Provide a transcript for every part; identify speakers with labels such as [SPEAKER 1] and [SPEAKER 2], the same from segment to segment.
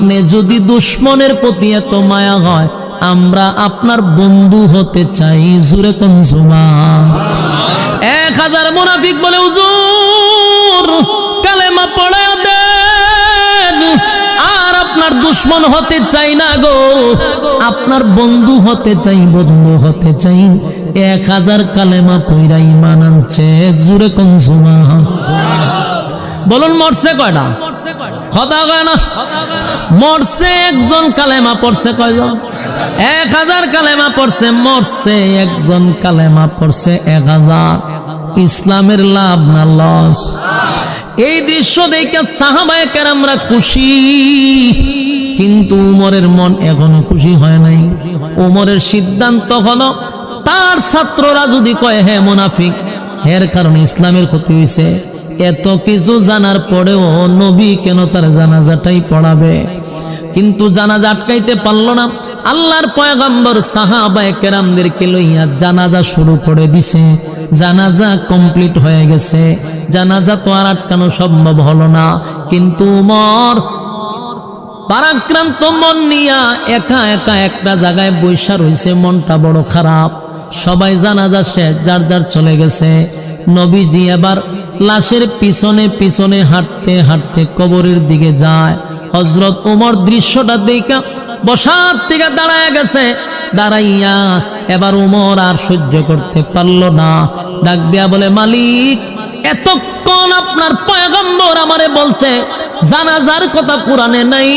[SPEAKER 1] আপনি যদি দুশ্মনের প্রতি এত মায়া হয়, আমরা আপনার বন্ধু হতে চাই। জুরে কনজুমা এক হাজার মুনাফিক বলে, হুজুর, কালেমা পড়ায় দেন। আর আপনার দুশ্মন হতে চাই না গো। আপনার বন্ধু হতে চাই, বন্ধু হতে চাই। এক হাজার কালেমা পইরা ইমান আনছে। জুরে কনজুমা বলুন, মরছে কয়টা? কথা কয় মরছে একজন, কালেমা পড়ছে কয়জন? এক হাজার কালেমা পড়ছে, মরছে একজন, কালেমা পড়ছে এক হাজার। ইসলামের লাভ না লস? এই দৃশ্য দেখে সাহাবায় আমরা খুশি। কিন্তু উমরের মন এখনও খুশি হয় নাই। উমরের সিদ্ধান্ত হলো, তার ছাত্ররা যদি কয় হ্যাঁ মুনাফিক এর কারণে ইসলামের ক্ষতি হয়েছে এত কিছু জানার পরেও নবী কেন তার জানাজাটাই পড়াবে? কিন্তু জানাজা আটকাইতে পারল না। আল্লাহর পয়গম্বর সাহাবায়ে কেরামদেরকে লইয়া জানাজা শুরু করে দিছে। জানাজা কমপ্লিট হয়ে গেছে। জানাজা তো আর আটকানো সম্ভব হলো না। কিন্তু উমর পারাক্রান্ত মন নিয়া একা একা একটা জায়গায় বৈশা রইছে, মনটা বড় খারাপ। সবাই জানাজা শেষ, যার যার চলে গেছে। নবীজি এবার লাশের পিছনে পিছনে হাঁটতে হাঁটতে কবরের দিকে যায়। হজরত উমর দৃশ্যটা দেখা বসার থেকে দাঁড়ায় গেছে। দাঁড়াইয়া এবার উমর আর সহ্য করতে পারল না। ডাক দিয়া বলে, মালিক, এতক্ষণ আপনার পয়গম্বর আমারে বলছে, জানাজার কথা কোরআনে নাই,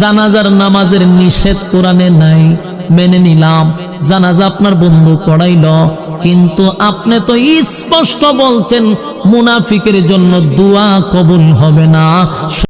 [SPEAKER 1] জানাজার নামাজের নিষেধ কোরআনে নাই। মেনে নিলাম, জানাজা আপনার বন্ধু পড়াইল কিন্তু আপনি তো স্পষ্ট বলছেন মুনাফিকের জন্য দোয়া কবুল হবে না।